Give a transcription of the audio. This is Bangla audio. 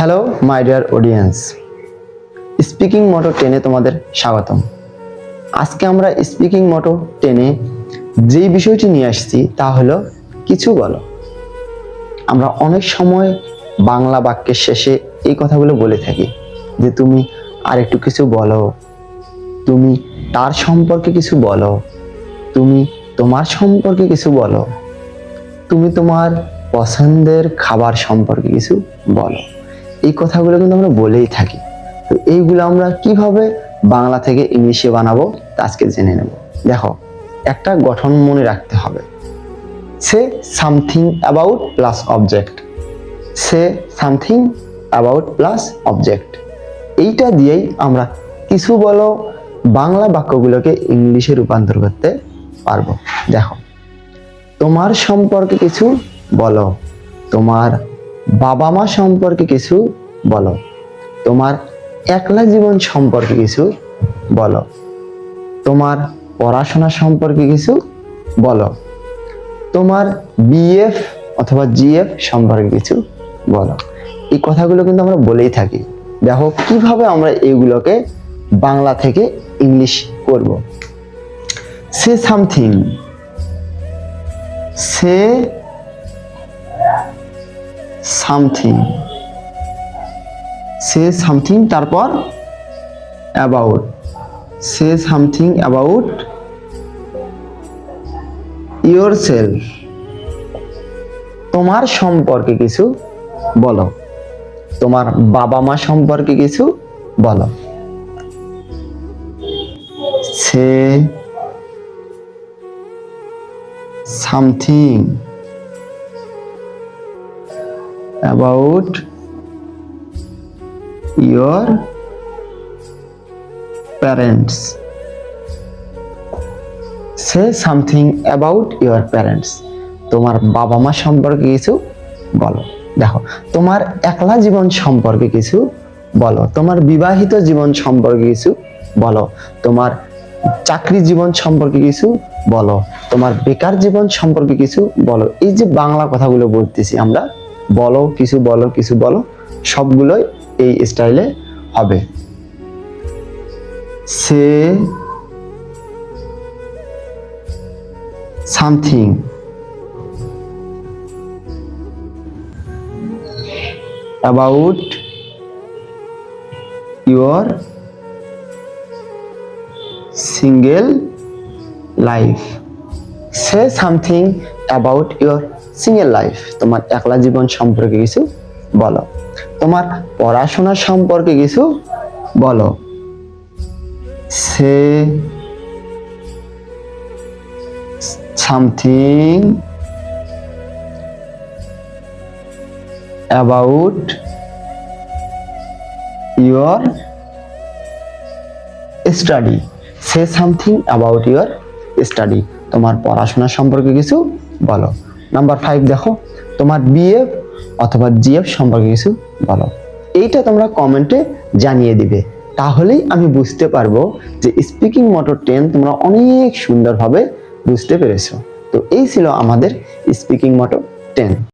Hello my dear audience speaking মোটো টেনে তোমাদের স্বাগতম। আজকে আমরা স্পিকিং মোটো টেনে যেই বিষয়টি নিয়ে আসছি, তা হলো কিছু বলো। আমরা অনেক সময় বাংলা বাক্যের শেষে এই কথাগুলো বলে থাকি যে, তুমি আর একটু কিছু বলো। তুমি তার সম্পর্কে কিছু বলো। তুমি তোমার সম্পর্কে কিছু বলো। তুমি তোমার পছন্দের খাবার সম্পর্কে কিছু বলো। এই কথাগুলো কিন্তু আমরা বলেই থাকি। তো এইগুলো আমরা কীভাবে বাংলা থেকে ইংলিশে বানাবো, তা আজকে জেনে নেব। দেখো, একটা গঠন মনে রাখতে হবে। Say something about plus object. Say something about plus object. এইটা দিয়েই আমরা কিছু বলো বাংলা বাক্যগুলোকে ইংলিশে রূপান্তর করতে পারব। দেখো, তোমার সম্পর্কে কিছু বলো। তোমার বাবা মা সম্পর্কে কিছু বলো। তোমার একলা জীবন সম্পর্কে কিছু বলো। তোমার পড়াশোনা সম্পর্কে কিছু বলো। তোমার বিএফ অথবা জিএফ সম্পর্কে কিছু বলো। এই কথাগুলো কিন্তু আমরা বলেই থাকি। দেখো, কীভাবে আমরা এগুলোকে বাংলা থেকে ইংলিশ করব। Say something say something. Say something, তারপর about. Say something about yourself তোমার সম্পর্কে কিছু বলো। তোমার বাবা মা সম্পর্কে কিছু বলো। Say something about your parents. Say something about your parents. তোমার বাবা মা সম্পর্কে কিছু বলো। দেখো, তোমার একলা জীবন সম্পর্কে কিছু বলো। তোমার বিবাহিত জীবন সম্পর্কে কিছু বলো। তোমার চাকরি জীবন সম্পর্কে কিছু বলো। তোমার বেকার জীবন সম্পর্কে কিছু বলো। এই যে বাংলা কথাগুলো বলতেছি আমরা বলো, কিছু বলো কিছু বলো, সবগুলোই এই স্টাইলে হবে। Say something about your single life say something about your single life তোমার একলা জীবন সম্পর্কে কিছু বলো। তোমার পড়াশোনা সম্পর্কে কিছু বলো। Say something about your study say something about your study তোমার পড়াশোনা সম্পর্কে কিছু বলো। নাম্বার ফাইভ দেখো, তোমার বিএফ অথবা জিএফ সম্পর্কে কিছু বলো। এইটা তোমরা কমেন্টে জানিয়ে দিবে। তাহলেই আমি বুঝতে পারব যে স্পিকিং মোটর টেন তোমরা অনেক সুন্দরভাবে বুঝতে পেরেছ। তো এই ছিল আমাদের স্পিকিং মোটর টেন